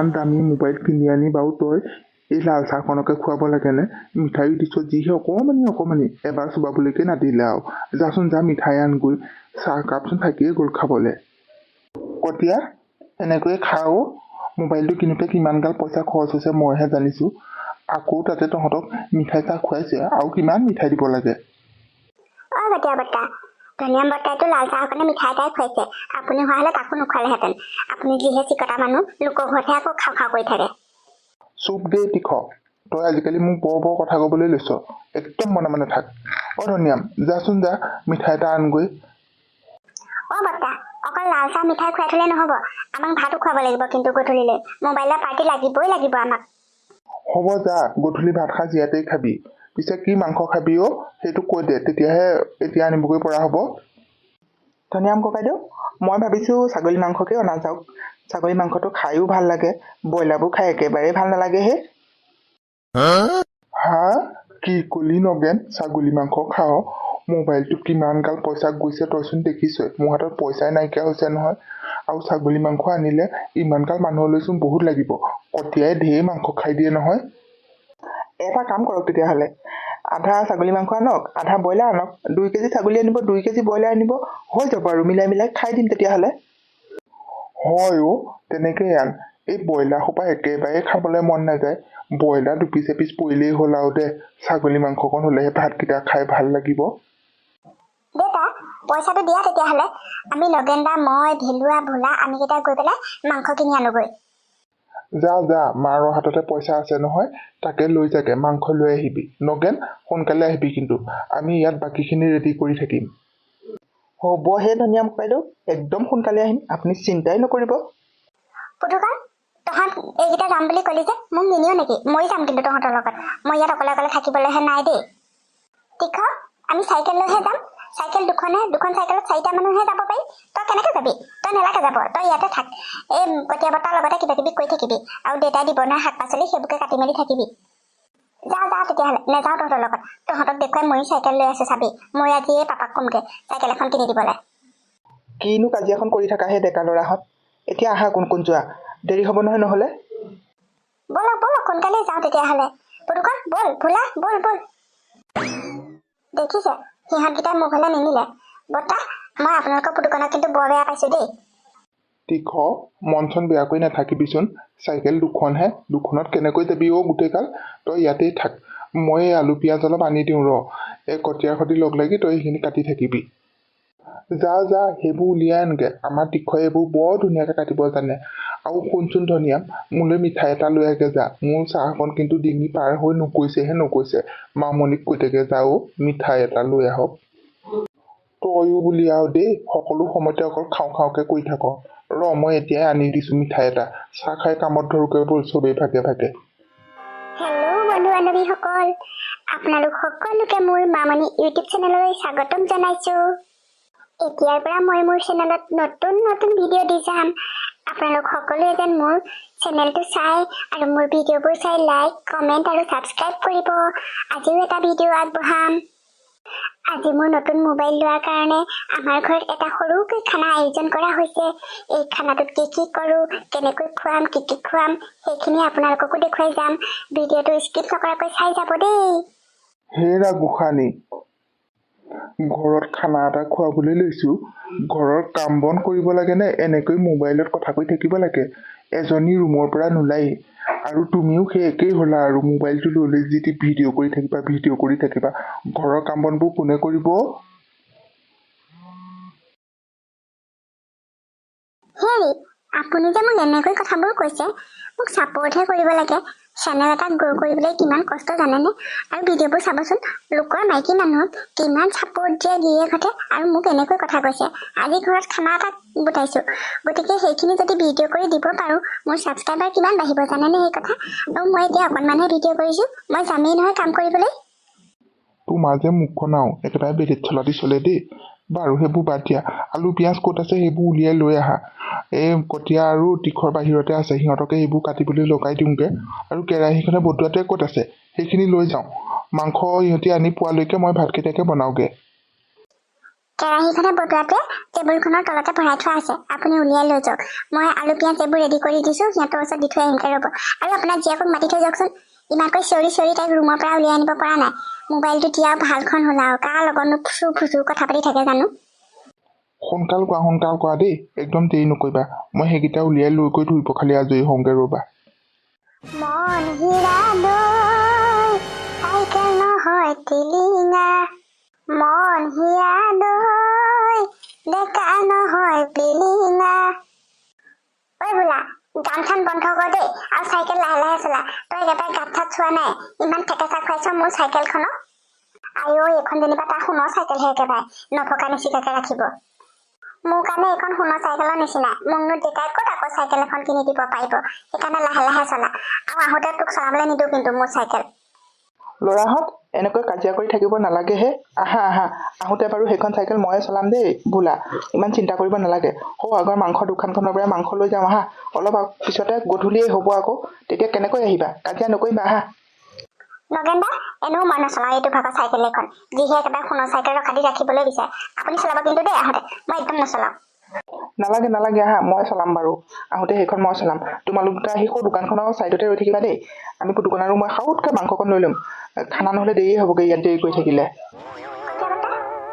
ইমান দামী মোবাইল কিনি আনি বাৰু তই এই লাল চাহকণকে খুৱাব লাগেনে? মিঠাইও দিছ যিহে অকণমানি অকণমানি এবাৰ চুবাবলৈকে নাদিলে আৰু। যাচোন যা মিঠাই আনগৈ। চাহ কাপচোন থাকিয়ে গ'ল খাবলৈ। কটীয়া এনেকৈয়ে খাও মোবাইলটো কিনোতে কিমানগাল পইচা খৰচ হৈছে মইহে জানিছোঁ। আকৌ তাতে তহঁতক মিঠাই চাহ খুৱাইছে। আৰু কিমান মিঠাই দিব লাগে? ধনিয়াম বৰ্তাইতো লাল চাহৰ কাৰণে মিঠাই এটাই খুৱাইছে। আপুনি হোৱা হ'লে তাকো নোখোৱালেহেঁতেন। আপুনি যিহে চিকটা মানুহ লোকৰ ঘৰতহে আকৌ খাওঁ খাওঁ কৰি থাকে। চুপ দেই তীখ তই আজিকালি মোক বৰ বৰ কথা ক'বলৈ লৈছ। একদম মনে মনে থাক। অ ধনিয়াম যাচোন যা মিঠাই এটা আনগৈ। অ বৰ্তা অকল লাল চাহ মিঠাই খুৱাই থলে নহ'ব। আমাক ভাতো খুৱাব লাগিব কিন্তু গধূলিলৈ। মোবাইলৰ পাৰ্টি লাগিবই লাগিব আমাক। হ'ব যা গধূলি ভাত সাঁজ ইয়াতেই খাবি। পিছে কি মাংস খাবি অ? সেইটো কৈ দে তেতিয়াহে এতিয়া আনিবগৈ পৰা হ'ব। ধনিয়াম ককাইদেউ মই ভাবিছোঁ ছাগলী মাংসকে অনা যাওক। ছাগলী মাংসটো খায়ো ভাল লাগে ব্ৰইলাৰবোৰ খাই একেবাৰেই ভাল নালাগেহে হা। কি কলি নগেন? ছাগলী মাংস খাওঁ মোবাইলটোত কিমানগাল পইচা গৈছে তইচোন দেখিছই। মোৰ হাতত পইচাই নাইকিয়া হৈছে নহয়। আৰু ছাগলী মাংস আনিলে ইমানগাল মানুহলৈচোন বহুত লাগিব। কটীয়াই ঢেৰ মাংস খাই দিয়ে নহয়। এটা কাম কৰক তেতিয়াহ'লে। আধা ছাগলী মাংস আনক আধা ব্ৰইলাৰ আনক দুই কেজি ছাগলী আনিব দুই কেজি ব্ৰইলাৰ আনিব হৈ যাব আৰু মিলাই মিলাই খাই দিম তেতিয়াহ'লে। হয় অ' তেনেকেই আন। এই ব্ৰইলাৰ সোপা একেবাৰে খাবলৈ মন নাযায়। ব্ৰইলাৰ দুপিচ এপিচ পৰিলেই হ'ল আৰু দে ছাগলী মাংসকণ হ'লেহে ভাতকেইটা খাই ভাল লাগিব। দেউতা পইচাটো দিয়া তেতিয়াহ'লে। আমি নগেন দা মই ভেলুৱা ভোলা আমিকেইটা গৈ পেলাই মাংস কিনি আনোগৈ। যা যা মাৰৰ হাততে পইচা আছে নহয় তাকে লৈ যাগে মাংস লৈ আহিবি। নগেন সোনকালে আহিবি কিন্তু আমি ইয়াত বাকীখিনি ৰেডি কৰি থাকিম। হ'ব হে ধনিয়াম ককাইদেউ একদম সোনকালে আহিম আপুনি চিন্তাই নকৰিব। তহঁত এইকেইটা যাম বুলি ক'লি যে মোক নিনিও নেকি? মই যাম কিন্তু তহঁতৰ লগত। মই ইয়াত অকলে অকলে থাকিবলৈহে নাই দেই। তীখ আমি চাইকেল লৈহে যাম। চাইকেল দুখনহে দুখন চাইকেলত চাৰিটা মানুহে যাব পাৰি তই কেনেকৈ যাবি? তই নেলাগে যাব তই ইয়াতে থাক। এই কটীয়া বতাৰ লগতে কিবা কিবি কৰি থাকিবি আৰু দেউতাই দিব নহয় শাক পাচলি সেইবোৰকে কাটি মেলি থাকিবি। যা যা তেতিয়াহ'লে নেযাওঁ তহঁতৰ লগত। তহঁতক দেখুৱাই ময়ো চাইকেল লৈ আছোঁ চাবি। মই আজি এই পাপাক ক'মগৈ চাইকেল এখন কিনি দিবলৈ। কিনো কাজিয়াখন কৰি থাকা হে ডেকা ল'ৰাহঁত। এতিয়া আহা কোন কোন যোৱা? দেৰি হ'ব নহয় নহ'লে? ব'লক ব'লক সোনকালে যাওঁ তেতিয়াহ'লে। পুতুকন ব'ল ভোলা ব'ল ব'ল। দেখিছে? সিহঁতকেইটাই মোৰ ফালে নিনিলে বৰ্তা মই আপোনালোকৰ পুতুকনক কিন্তু বৰ বেয়া পাইছোঁ দেই। তীখ মন চন বেয়াকৈ নাথাকিবিচোন। চাইকেল দুখনহে দুখনত কেনেকৈ যাবি অ' গোটেইগাল তই ইয়াতেই থাক। মই এই আলু পিঁয়াজ অলপ আনি দিওঁ ৰ। এই কটীয়াৰ সৈতে লগ লাগি তই সেইখিনি কাটি থাকিবি। যা যা সেইবোৰ উলিয়াই আনগে। আমাৰ তীখই এইবোৰ বৰ ধুনীয়াকৈ কাটিব জানে। আৰু শুনচোন ধনিয়া? মোলৈ মিঠাই এটা লৈ আগে যা। মোৰ চাহকণ কিন্তু ডিঙি পাৰ হৈ নকৈছেহে নকৈছে কৈ থাকে যা অ' মিঠাই এটা লৈ আহক। তয়ো বুলি আৰু দেই সকলো সময়তে অকল খাওঁ খাওঁকে কৰি থাক। ৰ মই এতিয়াই আনি দিছোঁ মিঠাই এটা। চাহ খাই কামত ধৰোগৈ ব'ল চবেই ভাগে ভাগে। বান্ধৱীসকল আপোনালোক সকলোকে মোৰ ইউটিউব চেনেললৈ স্বাগতম জনাইছোঁ। এতিয়াৰ পৰা মই মোৰ চেনেলত নতুন নতুন ভিডিঅ' দি যাম। আপোনালোক সকলোৱে যেন মোৰ চেনেলটো চাই আৰু মোৰ ভিডিঅ'বোৰ চাই লাইক কমেণ্ট আৰু ছাবস্ক্ৰাইব কৰিব। আজিও এটা ভিডিঅ' আগবঢ়াম। আজি মোৰ নতুন মোবাইল লোৱাৰ কাৰণে আমাৰ ঘৰত এটা সৰুকৈ খানা আয়োজন কৰা হৈছে। এই খানাটোত কি কি কৰোঁ কেনেকৈ খুৱাম কি কি খুৱাম সেইখিনি আপোনালোককো দেখুৱাই যাম। ভিডিঅ'টো স্কিপ নকৰাকৈ চাই যাব দেই। হেৰা গোসানী ঘৰত খানা এটা খুৱাবলৈ লৈছোঁ। ঘৰৰ কাম বন কৰিব লাগে নে এনেকৈ মোবাইলত কথা কৈ থাকিব লাগে? এজনী ৰুমৰ পৰা নোলায়েই। আৰু তুমিও সেই একেই হ'লা আৰু মোবাইলটো লৈ লৈ যি টি ভিডিঅ' কৰি থাকিবা ভিডিঅ' কৰি থাকিবা। ঘৰৰ কাম বনবোৰ কোনে কৰিব? হেৰি আপুনি যে মোক এনেকৈ কথাবোৰ কৈছে মোক ছাপৰ্টহে কৰিব লাগে। চেনেল এটা গ্ৰ' কৰিবলৈ কিমান কষ্ট জানেনে? আৰু ভিডিঅ'বোৰ চাবচোন লোকৰ মাইকী মানুহক কিমান ছাপৰ্ট দিয়ে গিৰিয়েকহঁতে আৰু মোক এনেকৈ কথা কৈছে। আজি ঘৰত খানা এটা গোটাইছোঁ। গতিকে সেইখিনি যদি ভিডিঅ' কৰি দিব পাৰোঁ মোৰ ছাবস্ক্ৰাইবাৰ কিমান বাঢ়িব জানেনে সেই কথা? আৰু মই এতিয়া অকণমানহে ভিডিঅ' কৰিছোঁ। মই যামেই নহয় কাম কৰিবলৈ। তোমাৰ যে মুখখন আৰু একেবাৰে বেলেগ চলা দি চলে দেই। বাৰু সেইবোৰ বাদ দিয়া। আলু পিঁয়াজ ক'ত আছে সেইবোৰ উলিয়াই লৈ আহা। এই কটীয়া আৰু তীখৰ বাহিৰতে আছে। সিহঁতকে সেইবোৰ কাটিবলৈ লগাই দিওঁগৈ। আৰু কেৰাহীখনে বটোৱাটোৱে ক'ত আছে? সেইখিনি লৈ যাওঁ। মাংস ইহঁতি আনি পোৱালৈকে মই ভাতকেইটাকে বনাওঁগৈ। কেৰাহীখনে বটোৱাটোৱে টেবুলখনৰ তলতে ভৰাই থোৱা আছে। আপুনি উলিয়াই লৈ যাওক। মই আলু পিঁয়াজ এইবোৰ ৰেডি কৰি দিছোঁ। সিহঁতৰ ওচৰত দি থৈ আহিমকে ৰ'ব। আৰু আপোনাৰ জীয়েকক মাতি থৈ যাওকচোন। ইমানকৈ চিঞৰি চিঞৰি তাইক ৰুমৰ পৰা উলিয়াই আনিব পৰা নাই। মোবাইলটো দিয়া ভালখন হ'ল আৰু কাৰ লগতনো খুচু খুচু কথা পাতি থাকে জানো? সোনকাল কৰা সোনকাল কৰা দেই। একদম দেৰি নকৰিবা। মই সেইকেইটা উলিয়াই লৈ গৈ ধুই পখালি আজৰি হওঁগৈ ৰ'বা। মন হীৰা দৈ চাইকেল নহয় টিলিঙা। মন হীৰা দৈ ডেকা নহয় পিলিঙা ঐ বোলা চান বন্ধ কৰ দেই। আৰু চাইকেল লাহে লাহে চলা। তই একেবাৰে গাত চাত চোৱা নাই। ইমান থেকেচা খুৱাইছ মোৰ চাইকেলখনক আইঅ এইখন যেনিবা তাৰ সোণৰ চাইকেলহে একেবাৰে। নভকা নিচিকাকে ৰাখিব। মোৰ কাৰণে এইখন সোণৰ চাইকেলৰ নিচিনা। মোকনো দেউতাই ক'ত আকৌ চাইকেল এখন কিনি দিব পাৰিব? সেইকাৰণে লাহে লাহে চলা। আৰু আহোঁতে তোক চলাবলৈ নিদিওঁ কিন্তু মোৰ চাইকেল। ল'ৰাহঁত এনেকৈ কাজিয়া কৰি থাকিব নালাগেহে। আহা আহা আহোঁতে বাৰু সেইখন চাইকেল ময়ে চলাম দেই বোলা। ইমান চিন্তা কৰিব নালাগে। সৌ আগৰ মাংস দোকানখনৰ পৰা মাংস লৈ যাম আহা। অলপ পিছতে গধূলিয়েই হ'ব আকৌ। তেতিয়া কেনেকৈ আহিবা? কাজিয়া নকৰিবা আহা। নগেন দা এনেও মই নচলাওঁ এইটো ভাগৰ চাইকেল এখন। যিহে একেবাৰে সোণৰ চাইকেল ৰখা দি ৰাখিবলৈ বিচাৰে। আপুনি চলাব কিন্তু দেই আহোঁতে। মই একদম নচলাওঁ। নালাগে নালাগে আহা মই চলাম বাৰু। আহোঁতে সেইখন মই চলাম। তোমালোক দুটা আহি সৌ দোকানখনৰ ছাইডতে ৰৈ থাকিবা দেই। আমি পুতুকণ আৰু মই সাউতকৈ মাংসকণ লৈ ল'ম। খানা নহ'লে দেৰিয়ে হ'বগৈ ইয়াত দেৰি কৰি থাকিলে।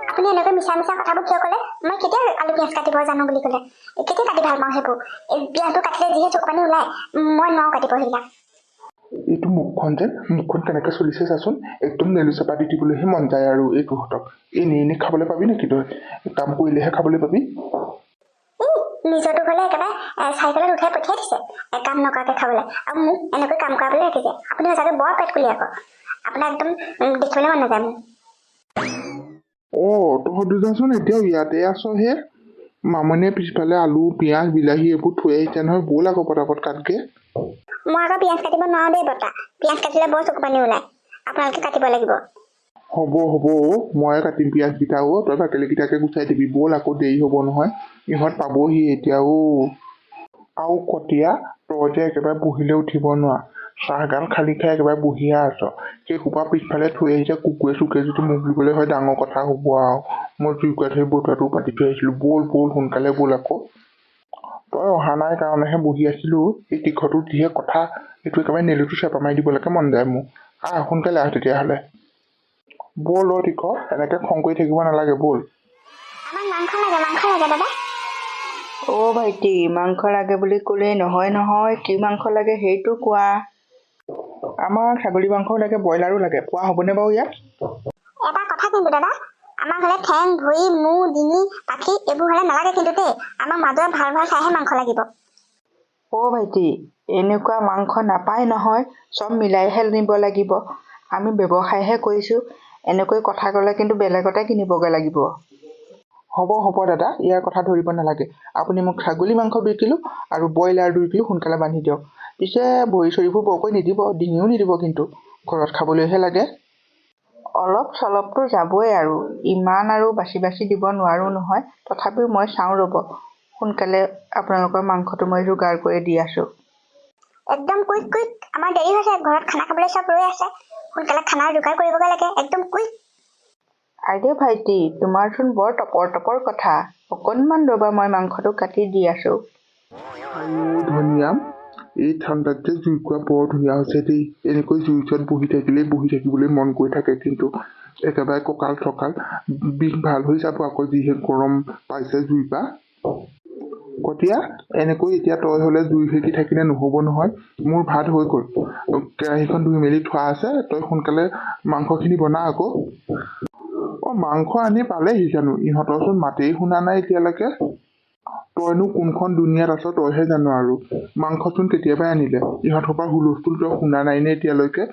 আপুনি এনেকৈ মিছা মিছা কথাবোৰ কিয় ক'লে? মই কেতিয়া আলু পিঁয়াজ কাটিব জানো বুলি ক'লে? কেতিয়া কাটি ভাল পাওঁ সেইবোৰ? এই পিঁয়াজটো কাটিলে যিহে চকু পানী ওলাই মই নোৱাৰো কাটিব সেইবিলাক। এইটো মুখখন যে মুখখন কেনেকৈ চলিছে চাচোন একদম নেলু চেপা দি দিবলৈহে মন যায় আৰু এইটোহঁতক এনেই এনেই খাবলৈ পাবি নেকি তই? কাম কৰিলেহে খাবলৈ পাবি। নিজৰটো হ'লে একেবাৰে চাইকেলত উঠাই পঠিয়াই দিছে। কাম নকৰাকৈ খাবলৈ। আৰু মোক এনেকৈ কাম কৰাবলৈ ৰাখিছে। আপুনি সঁচাকৈ বৰ পেট আকৌ। আপোনাৰ একদম দেখিবলৈ মন নাযায় মোক অঁ তহঁত দুজনচোন এতিয়াও ইয়াতে আছ হে। মামনিয়ে পিছফালে আলু পিঁয়াজ বিলাহী এইবোৰ থৈ আহিছে নহয়। ব'ল আকৌ পটাপট কাটগে মই আকৌ পিঁয়াজ কাটিব নোৱাৰো দেই বৰ্তা। পিঁয়াজ কাটিলে বৰ চকু পানী ওলায়। আপোনালোকে কাটিব লাগিব। হ'ব হ'ব ময়ে কাটিম পিঁয়াজকেইটা অ' তই ভাকেলিকেইটাকে গুচাই দিবি ব'ল আকৌ দেৰি হ'ব নহয় ইহঁত পাবহি এতিয়া অ' আৰু কটীয়া তই যে একেবাৰে বহিলে উঠিব নোৱাৰ চাহগাল খালি খাই একেবাৰে বহিয়ে আছ সেই সোপা পিছফালে থৈ আহিছে কুকুৰে চুকুৰে যদি মোক দিবলৈ হয় ডাঙৰ কথা হ'ব আৰু মই জুইকুৰা থৈ বতোৱাটো পাতি থৈ আহিছিলোঁ ব'ল ব'ল সোনকালে ব'ল আকৌ। তই অহা নাই কাৰণেহে বহি আছিলোঁ এই তীখৰটো যিহে কথা এইটো একেবাৰে নেলুটো চেপা মাৰি দিবলৈকে মন যায় মোৰ। আহ সোনকালে আহ তেতিয়াহ'লে। ব'ল অ' তীখ এনেকৈ খং কৰি থাকিব নালাগে ব'ল। আমাক মাংস লাগে মাংস লাগে দাদা। অ' ভাইটি মাংস লাগে বুলি ক'লেই নহয় নহয় কি মাংস লাগে সেইটো কোৱা। আমাৰ ছাগলী মাংসও লাগে ব্ৰইলাৰো লাগে পোৱা হ'বনে বাৰু ইয়াত? এটা কথা কিন্তু দাদা আমাৰ হ'লে ঠেং ভৰি মূৰ ডিঙি পাখি এইবোৰ হ'লে নালাগে কিন্তু দেই আমাক মাজৰে ভাল ভাল চাইহে মাংস লাগিব। অ' ভাইটি এনেকুৱা মাংস নাপায় নহয় চব মিলাইহে নিব লাগিব। আমি ব্যৱসায়হে কৰিছোঁ এনেকৈ কথা ক'লে কিন্তু বেলেগতে কিনিবগৈ লাগিব। হ'ব হ'ব দাদা ইয়াৰ কথা ধৰিব নালাগে। আপুনি মোক ছাগলী মাংস দুই কিলো আৰু ব্ৰইলাৰ দুই কিলো সোনকালে বান্ধি দিয়ক। পিছে ভৰি চৰিবোৰ বৰকৈ নিদিব ডিঙিও নিদিব কিন্তু। ঘৰত খাবলৈহে লাগে। অলপ চলপটো যাবই আৰু। ইমান আৰু বাচি বাচি দিব নোৱাৰোঁ নহয়। তথাপিও মই চাওঁ ৰ'ব। সোনকালে আপোনালোকৰ মাংসটো মই যোগাৰ কৰি দি আছোঁ। একদম কুইক কুইক আমাৰ দেৰি হৈছে ঘৰত খানা খাবলৈ চব ৰৈ আছে। সোনকালে খানাৰ যোগাৰ কৰিবগৈ লাগে একদম কুইক আৰে ভাইটি তোমাৰচোন বৰ টপৰ টপৰ কথা। অকণমান ৰ'বা মই মাংসটো কাটি দি আছোঁ। ধনিয়া। এই ঠাণ্ডাত যে জুইকুৰা বৰ ধুনীয়া হৈছে দেই। এনেকৈ জুইৰ ওচৰত বহি থাকিলেই বহি থাকিবলৈ মন গৈ থাকে কিন্তু একেবাৰে কঁকাল চকাল বিষ ভাল হৈ যাব আকৌ যিহে গৰম পাইছে জুইৰ পৰা। কটীয়া এনেকৈ এতিয়া তই হ'লে জুই সেকি থাকিলে নহ'ব নহয় মোৰ ভাত হৈ গ'ল। কেৰাহীখন ধুই মেলি থোৱা আছে তই সোনকালে মাংসখিনি বনা আকৌ। অঁ মাংস আনি পালেহি জানো? ইহঁতৰচোন মাতেই শুনা নাই এতিয়ালৈকে। তইনো কোনখন দুনিয়াত আছ তইহে জানো আৰু। মাংসচোন কেতিয়াবাই আনিলে। ইহঁতৰ পৰা হুলস্থুল তই শুনা নাই নে এতিয়ালৈকে?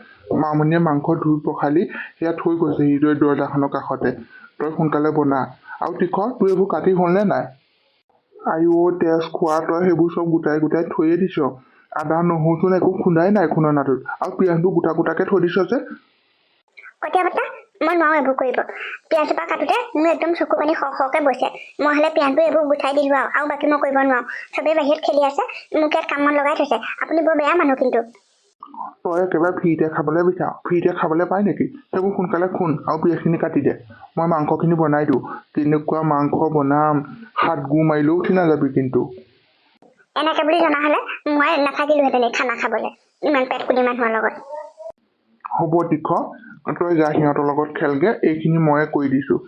মামনিয়ে মাংস ধুই পখালি সেয়া থৈ গৈছে হৃদয় দৰ্জাখনৰ কাষতে। তই সোনকালে বনা। আৰু তীখ তোৰ এইবোৰ কাটি হ'লনে নাই? আইঅ' তেজ খোৱা তই সেইবোৰ চব গোটাই গোটাই থৈয়ে দিছ আদা নহৰুচোন একো খুন্দাই নাই খুন্দনাটোত আৰু পিঁয়াজবোৰ গোটা গোটাকৈ থৈ দিছ যে মই নোৱাৰো এইবোৰ কৰিব পিঁয়াজ এপাহ কাটোতে মোৰ একদম চকু পানী সৰ সৰকৈ বৈছে মই হ'লে পিঁয়াজবোৰ এইবোৰ গুচাই দিলোঁ আৰু আৰু বাকী মই কৰিব নোৱাৰো চবেই বাহিৰত খেলি আছে মোক ইয়াত কামত লগাই থৈছে আপুনি বৰ বেয়া মানুহ কিন্তু তই একেবাৰে ফ্ৰীতে খাবলৈ বিচাৰ ফ্ৰীতে খাবলৈ পাই নেকি? সেইবোৰ সোনকালে খুন আৰু পিঁয়াজখিনি কাটি দে। মই মাংসখিনি বনাই দিওঁ। কেনেকুৱা মাংস বনাম? হাত গু মাৰিলেও উঠি নাযাবি কিন্তু। এনেকে বুলি জনা হলে মই নাথাকিলোহেঁতেন খানা খাবলৈ ইমান পেট কুলি মানুহৰ লগত। হ'ব তীখ তই যা সিহঁতৰ লগত খেলগে এইখিনি ময়ে কৰি দিছোঁ।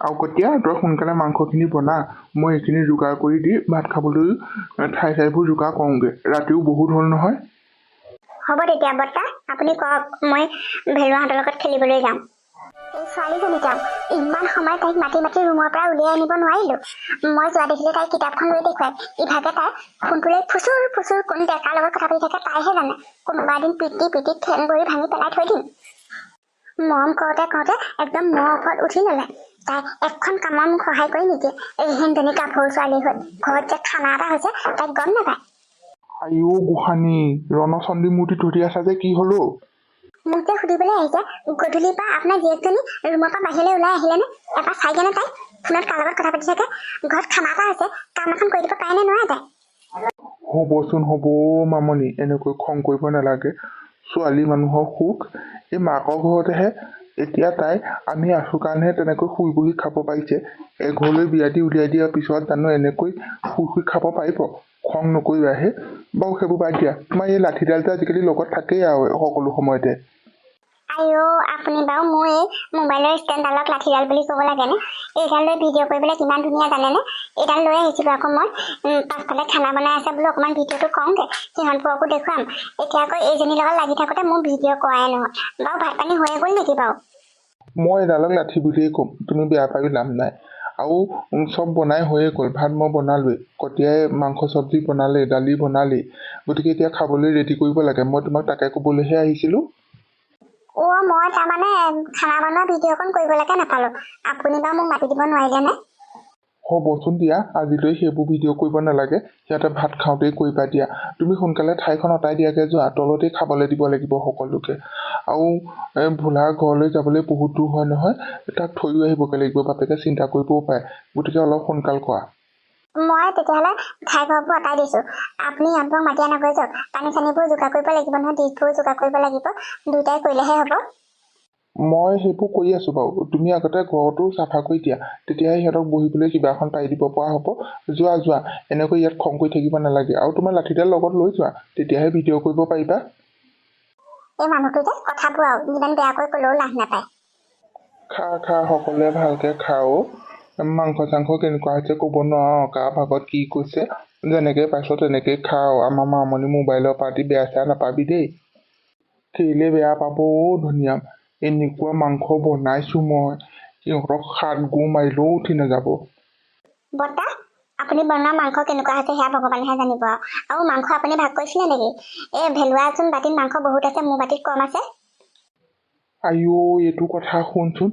আৰু কতিয়া তই সোনকালে মাংসখিনি বনা মই এইখিনি যোগাৰ কৰি দি ভাত খাবলৈ ঠাই ঠাইবোৰ যোগাৰ কৰোঁগৈ। ৰাতিও বহুত হ'ল নহয়। হ'ব তেতিয়া বৰ্তা। আপুনি কওক মই ভেলুৱাহঁতৰ লগত খেলিবলৈ যাম। এই ছোৱালীজনী যাম। ইমান সময় তাইক মাতি মাতি ৰুমৰ পৰা উলিয়াই আনিব নোৱাৰিলো। মই যোৱা দেখিলে তাই কিতাপখন লৈ দেখুৱাই। ইভাগে তাই ফোনটো লৈ ফুচুৰ ফুচুৰ কোন ডেকাৰ লগত কথা পাতি থাকে তাইহে জানে। কোনোবা এদিন পিটি পিটিত ঠেং ভৰি ভাঙি পেলাই থৈ দিম। মৰম কৰোঁতে কৰোঁতে একদম মোৰ ওপৰত উঠি ল'লে তাই এখন কামৰ মোক সহায় কৰি নিদিয়ে। এই হেনজনী গাভৰু ছোৱালী হৈ ঘৰত যে খানা এটা হৈছে তাইক গম নাপায়। আইঅ গোসানী ৰণচণ্ডী মূৰ্তি ধৰি আছা যে কি হ'লো? মোক যে সুধিবলৈ আহিছে গধূলিৰ পৰা আপোনাৰ জীয়েকজনী ৰুমৰ পৰা বাহিৰলৈ ওলাই আহিলেনে? এবাৰ চাই কেনে তাই ফোনত কাৰ লগত কথা পাতি থাকে ঘৰত খানা এটা আছে কাম এখন কৰি দিব পাৰে নে নোৱাৰে তাই? হ'বচোন হ'ব মামনি এনেকৈ খং কৰিব নালাগে। ছোৱালী মানুহৰ সুখ এই মাকৰ ঘৰতেহে। এতিয়া তাই আমি আছোঁ কাৰণেহে তেনেকৈ শুই বহি খাব পাৰিছে। এঘৰলৈ বিয়া দি উলিয়াই দিয়াৰ পিছত জানো এনেকৈ শুই শুই খাব পাৰিব? খং নকৰিবাহে বাৰু সেইবোৰ বাদ দিয়া। তোমাৰ এই লাঠিডাল যে আজিকালি লগত থাকেই আৰু সকলো সময়তে। আইঅ আপুনি বাৰু মোৰ এই মোবাইলৰ ষ্টেণ্ডডালক লাঠিডাল বুলি ক'ব লাগেনে? এইডাল লৈ ভিডিঅ' কৰিবলৈ কিমান ধুনীয়া জানেনে? এইডাল লৈ আহিছিলোঁ আকৌ মই। উম, পাছফালে খানা বনাই আছে বোলো অকণমান ভিডিঅ'টো কৰোঁগৈ। সিহঁতবোৰকো দেখুৱাম। এতিয়া আকৌ এইজনীৰ লগত লাগি থাকোঁতে মোৰ ভিডিঅ' কৰাই নহয়। বাৰু ভাত পানী হৈয়ে গ'ল নেকি বাৰু? মই এডালক লাঠি বুলিয়েই ক'ম। তুমি বেয়া পাবি লাভ নাই। আৰু চব বনাই হৈয়ে গ'ল। ভাত মই বনালোৱেই। কটিয়াই মাংস চব্জি বনালে দালি বনালেই। গতিকে এতিয়া খাবলৈ ৰেডি কৰিব লাগে। মই তোমাক তাকে ক'বলৈহে আহিছিলোঁ। অ' মই তাৰমানে খানা বনোৱা ভিডিঅ'কণ কৰিবলৈকে নাপালোঁ। আপুনি বাৰু মোক মাতি দিব নোৱাৰিলেনে? হ'বচোন দিয়া। আজিলৈ সেইবোৰ ভিডিঅ' কৰিব নালাগে। সিহঁতে ভাত খাওঁতেই কৰিবা দিয়া। তুমি সোনকালে ঠাইখন অঁতাই দিয়াকৈ যোৱা। তলতেই খাবলৈ দিব লাগিব সকলোকে। আৰু ভোলাৰ ঘৰলৈ যাবলৈ বহুত দূৰ হয় নহয়। তাক থৈও আহিবগৈ লাগিব। বাপেকে চিন্তা কৰিবও পাৰে। গতিকে অলপ সোনকাল কৰা মই তেতিয়াহ'লে ঠাই ঘৰবোৰ আঁতাই দিছোঁ। আপুনি ইহঁতক মাতি নগৈ যাওক। পানী চানীবোৰ যোগাৰ কৰিব লাগিব নহয়। ডিছবোৰ যোগাৰ কৰিব লাগিব। দুয়োটাই কৰিলেহে হ'ব। মই সেইবোৰ কৰি আছোঁ বাৰু। তুমি আগতে ঘৰটো চাফা কৰি দিয়া তেতিয়াহে সিহঁতক বহিবলৈ কিবা এখন পাৰি দিব পৰা হ'ব। যোৱা যোৱা এনেকৈ ইয়াত খং কৰি থাকিব নালাগে। আৰু তোমাৰ লাঠিডাল লগত লৈ যোৱা তেতিয়াহে ভিডিঅ' কৰিব পাৰিবা। এই মানুহটো যে কথাবোৰ আৰু যিমান বেয়াকৈ ক'লেও লাভ নাপায়। খা খা সকলোৱে ভালকৈ খাও। মাংস চাংস কেনেকুৱা হৈছে ক'ব নোৱাৰো কাৰ ভাগত কি কৈছে যেনেকৈ পাইছ তেনেকৈ খাও। আমাৰ মামনি মোবাইলৰ পাৰ্টি বেয়া চেয়া নাপাবি দেই। কেলে বেয়া পাব? অ' ধুনীয়া। এনেকুৱা মাংস বনাইছোঁ মই সিহঁতক সাত গু মাৰিলেও উঠি নাযাব বৰ্তা আপুনি বনোৱা মাংস কেনেকুৱা হৈছে সেয়া ভগৱানেহে জানিব আৰু মাংস আপুনি ভাগ কৰিছিলে নেকি এই ভেলুৱাচোন বাতিত মাংস বহুত আছে মোৰ বাতিত কম আছে আইঅ এইটো কথা শুনচোন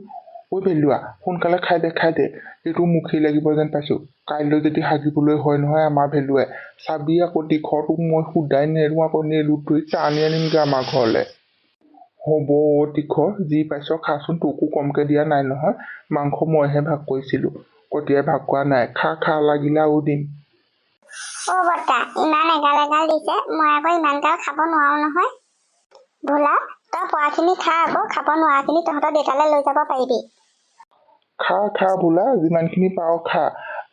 ঐ পেলোৱা সোনকালে খাই দে খাই দে এইটো মুখেই লাগিব যেন পাইছোঁ কাইলৈ যদি হাগিবলৈ হয় নহয় আমাৰ ভেলুৱাই চাবি আকৌ তীখৰটোক মই সোধাই নেৰোঁ আকৌ নেলুত ধৰি টানি আনিমগৈ আমাৰ ঘৰলৈ হ'ব তীখ যি পাইছ খাচোন তোকো কমকৈ দিয়া নাই নহয়। মাংস মইহে ভাগ কৰিছিলোঁ কটিয়াই ভাগ কৰা নাই। খা খা লাগিলে আৰু দিম। অ' বৰ্তা ইমান এগাল এগাল দিছে মই আকৌ ইমান গাল খাব নোৱাৰো নহয়। ভোলা তই পৰাখিনি খা আকৌ খাব নোৱাৰাখিনি তহঁতৰ দেউতালৈ লৈ যাব পাৰিবি। খা খা বোলা যিমানখিনি পাৰ খা।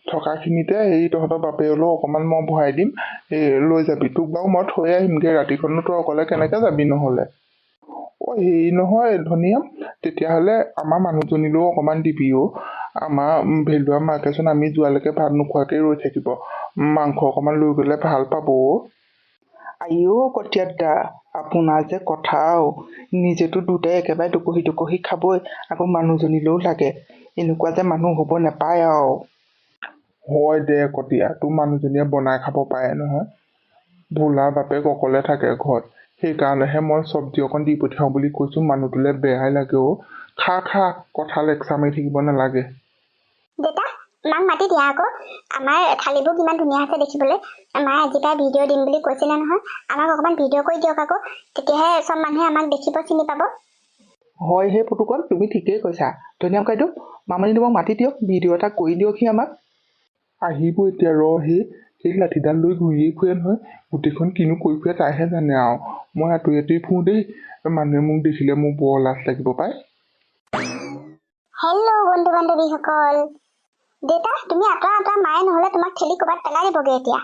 থকাখিনিতে হেৰি তহঁতৰ বাপেৰলৈও অকণমান মই ভৰাই দিম। এই লৈ যাবি। তোক বাৰু মই থৈ আহিমগৈ ৰাতিখনো তই অকলে কেনেকৈ যাবি নহ'লে। অ' হেৰি নহয় ধনিয়া। তেতিয়াহ'লে আমাৰ মানুহজনীলৈও অকণমান দিবি অ' আমাৰ ভেলুৱা মাকেচোন আমি যোৱালৈকে ভাত নোখোৱাকৈ ৰৈ থাকিব। মাংস অকণমান লৈ গ'লে ভাল পাব অ' আইঅ কটীয়াত দা আপোনাৰ যে কথা আৰু নিজেতো দুটাই একেবাৰে দুকহি দুকহি খাবই আকৌ মানুহজনীলৈও লাগে। এনেকুৱা যে মানুহ হ'ব নাপায় আৰু হয় দে কটীয়া তোৰ মানুহজনীয়ে বনাই খাব পাৰে নহয়। ভোলাৰ বাপেক অকলে থাকে ঘৰত। সেইকাৰণেহে মই চব্জি অকণ দি পঠিয়াওঁ বুলি কৈছোঁ মানুহটোলৈ বেয়াই লাগে অ' খা খা কথা লেকচা মাৰি থাকিব নালাগে। দেউতা মাক মাতি দিয়া আকৌ। আমাৰ থালিবোৰ কিমান ধুনীয়া হৈছে দেখিবলৈ। মায়ে আজি পৰাই ভিডিঅ' দিম বুলি কৈছিলে নহয়। আমাক অকণমান ভিডিঅ' কৰি দিয়ক আকৌ। তেতিয়াহে চব মানুহে আমাক দেখিব চিনি পাব। হয় সেই পুতুকণ তুমি ঠিকেই কৈছা। ধনিয়া বাইদেউ। মামনি তোমাক মাতি দিয়ক ভিডিঅ' এটা কৰি দিয়কহি আমাক। আহিব এতিয়া ৰ সি। এই লাঠিডাল লৈ ঘূৰিয়ে ফুৰে নহয় গোটেইখন কিনো কৰি ফুৰে তাইহে জানে আৰু মই আঁতৰি আঁতৰি ফুৰোঁ দেই মানুহে মোক দেখিলে মোৰ বৰ লাজ লাগিব পাই হেল্ল' বন্ধু বান্ধৱীসকল দেউতা তুমি আঁতৰা আঁতৰা মায়ে নহ'লে তোমাক ঠেলি ক'ৰবাত পেলাই দিবগৈ এতিয়া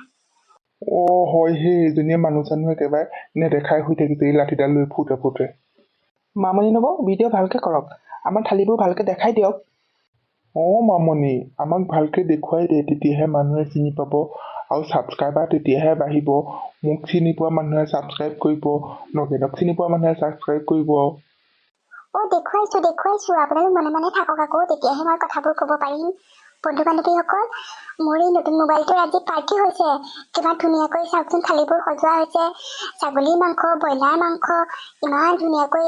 অ' হয় সেই এজনীয়ে মানুহ চানুহ একেবাৰে নেদেখাই হৈ থাকিছে এই লাঠিডাল লৈ ফুটে ফুটে মামনি নব ভিডিঅ' ভালকৈ কৰক আমাৰ থালিবোৰ ভালকৈ দেখাই দিয়ক অঁ মামনি আমাক ভালকৈ দেখুৱাই দে তেতিয়াহে মানুহে চিনি পাব আৰু ছাবস্ক্ৰাইবাৰ তেতিয়াহে বাঢ়িব। মোক চিনি পোৱা মানুহে ছাবস্ক্ৰাইব কৰিব। নগেনক চিনি পোৱা মানুহে ছাবস্ক্ৰাইব কৰিব। অ' দেখুৱাইছো দেখুৱাইছো। আপোনালোক মনে মনে থাকক আকৌ তেতিয়াহে মই কথাবোৰ ক'ব পাৰিম। বন্ধু বান্ধৱীসকল মোৰ এই নতুন মোবাইলটোৰ আজি পাৰ্টি হৈছে। কিমান ধুনীয়াকৈ চাওকচোন থালিবোৰ সজোৱা হৈছে। ছাগলীৰ মাংস ব্ৰইলাৰ মাংস ইমান ধুনীয়াকৈ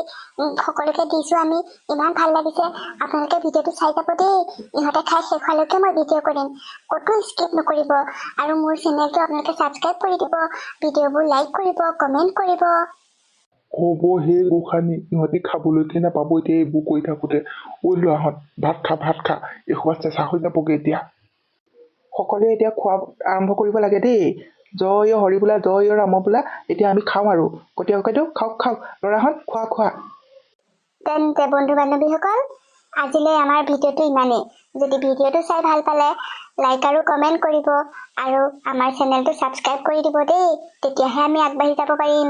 সকলোকে দিছোঁ আমি। ইমান ভাল লাগিছে। আপোনালোকে ভিডিঅ'টো চাই যাব দেই। ইহঁতে খাই শেষ হোৱালৈকে মই ভিডিঅ' কৰিম। ক'তো স্কিপ নকৰিব। আৰু মোৰ চেনেলটো আপোনালোকে ছাবস্ক্ৰাইব কৰি দিব। ভিডিঅ'বোৰ লাইক কৰিব কমেণ্ট কৰিব। হ'ব সেই গোসানী ইহঁতি খাবলৈকে নাপাব এতিয়া এইবোৰ কৰি থাকোঁতে ঐ ল'ৰাহঁত ভাত খা ভাত খা এসোপা চেঁচা হৈ যাবগৈ এতিয়া। সকলোৱে এতিয়া খোৱা আৰম্ভ কৰিব লাগে দেই। জয় হৰি বোলা জয় ৰাম বোলা এতিয়া আমি খাওঁ আৰু। কটীয়া ককাইদেউ খাওক খাওক। ল'ৰাহঁত খোৱা খোৱা। তেন্তে বন্ধু বান্ধৱীসকল আজিলৈ আমাৰ ভিডিঅ'টো ইমানেই। যদি ভিডিঅ'টো চাই ভাল পালে লাইক আৰু কমেণ্ট কৰিব আৰু আমাৰ চেনেলটো ছাবস্ক্ৰাইব কৰি দিব দেই। তেতিয়াহে আমি আগবাঢ়ি যাব পাৰিম।